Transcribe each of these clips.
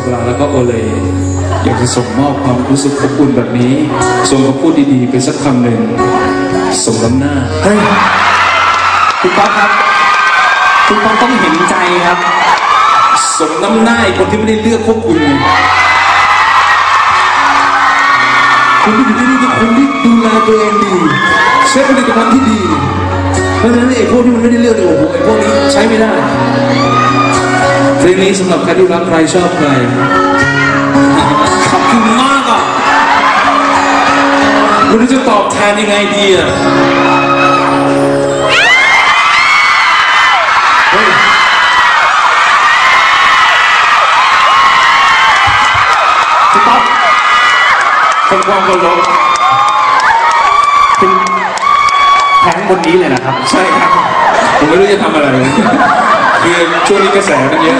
บลาแล้วก็โอเลอยากจะส่งมอบความรู้สึกอบอุ่นแบบนี้ ส่งคำพูดดีๆไปสักคำหนึ่งสมน้ำหน้าเฮ้ยคุณป๊อกครับคุณป๊อกต้องเห็นใจครับ สมน้ำหน้าไอ้คนที่ไม่ได้เลือกพวกคุณไงคุณที่อยู่ที่นี่คือคนที่ดูแลตัวเองดีใช้ผลิตภัณฑ์ที่ดี เพราะฉะนั้นไอ้พวกที่มันไม่ได้เลือกเนี่ยโอ้โหไอ้พวกนี้ใช้ไม่ได้ เพลงนี้สำหรับใครที่รักใครชอบใครขอบคุณมากอะคุณจะตอบแทนยังไงดีอะเฮ้ยสต๊อปทำความเคารพเป็นแทงบนนี้เลยนะครับ ใช่ครับ ผมไม่รู้จะทำอะไร คือช่วงนี้กระแสมันเยอะ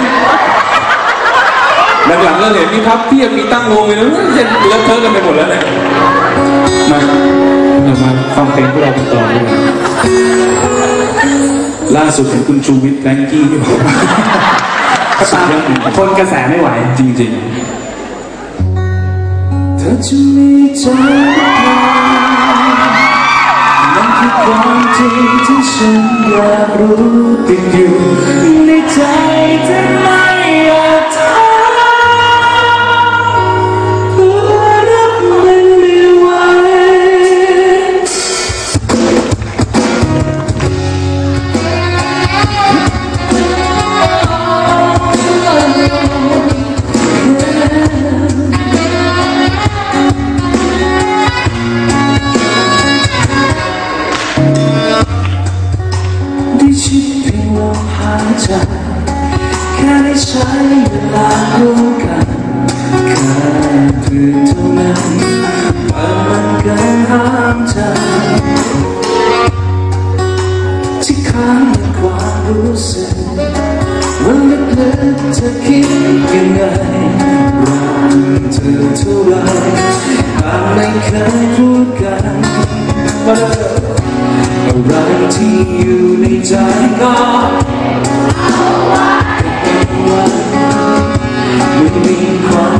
หลังๆก็เห็นมีพับเพียบมีตั้งวงเลยนะเจ็บเลอะเทอะกันไปหมดแล้วเนี่ยมาเรามาฟังเพลงพวกเรากันต่อดีกว่าล่าสุดเห็นคุณชูวิทย์แบงกี้ที่บอกว่าสุดยอดจริงคนกระแสไม่ไหวๆจริงๆเธอจะมีใจนั่น คือความจริงที่ฉันอยากรู้ติดอยู่ในใจเธอไม่อยาก ลมหายใจแค่ได้ใช้เวลาร่วมกันแค่เพื่อเท่านั้น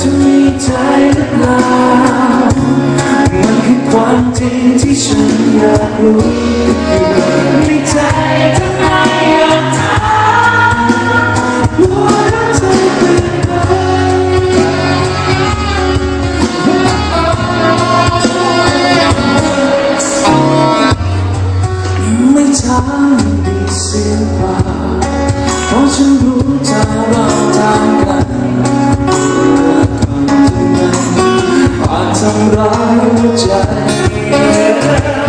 จะมีใจหรือเปล่ามันคือความจริงที่ฉันอยากรู้อยู่ในใจทำไมอยากถามว่ารักเธอเป็นไงไม่ถามดีเสียเปล่าเพราะฉันรู้จะเราทางกัน ทำร้ายหัวใจ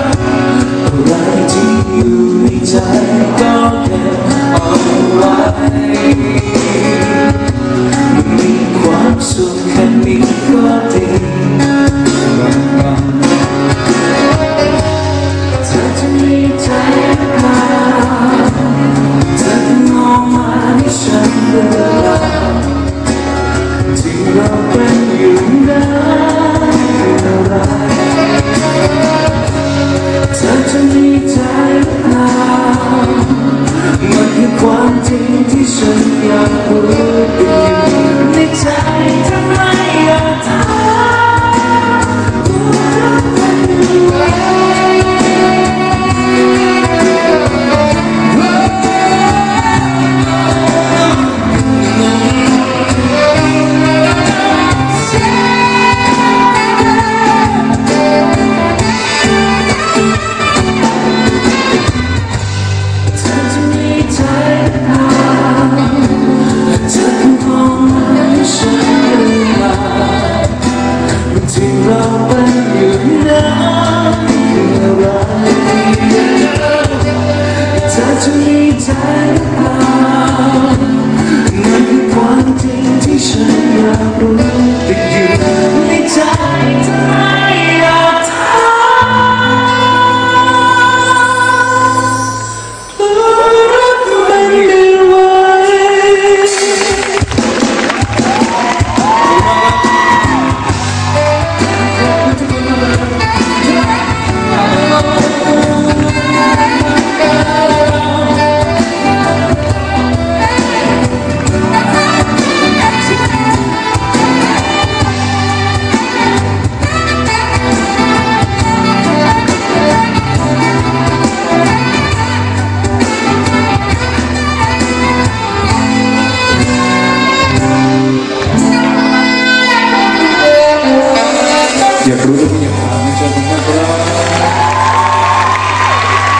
อยากรู้ทุกคนอยากถามนะเชิญคุณมากครับ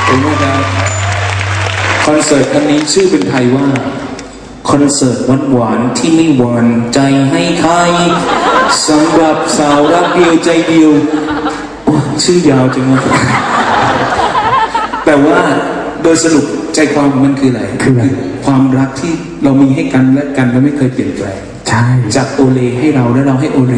คุณมากครับคอนเสิร์ตครั้งนี้ชื่อเป็นไทยว่า คอนเสิร์ตวันหวานที่ไม่หวานใจให้ใครสำหรับสาวรักเดียวใจเดียวชื่อยาวจังเลยแต่ว่าโดยสรุปใจความมันคืออะไรคือความรักที่เรามีให้กันและกันแล้วไม่เคยเปลี่ยนแปลงใช่จากโอเลให้เราและเราให้โอเล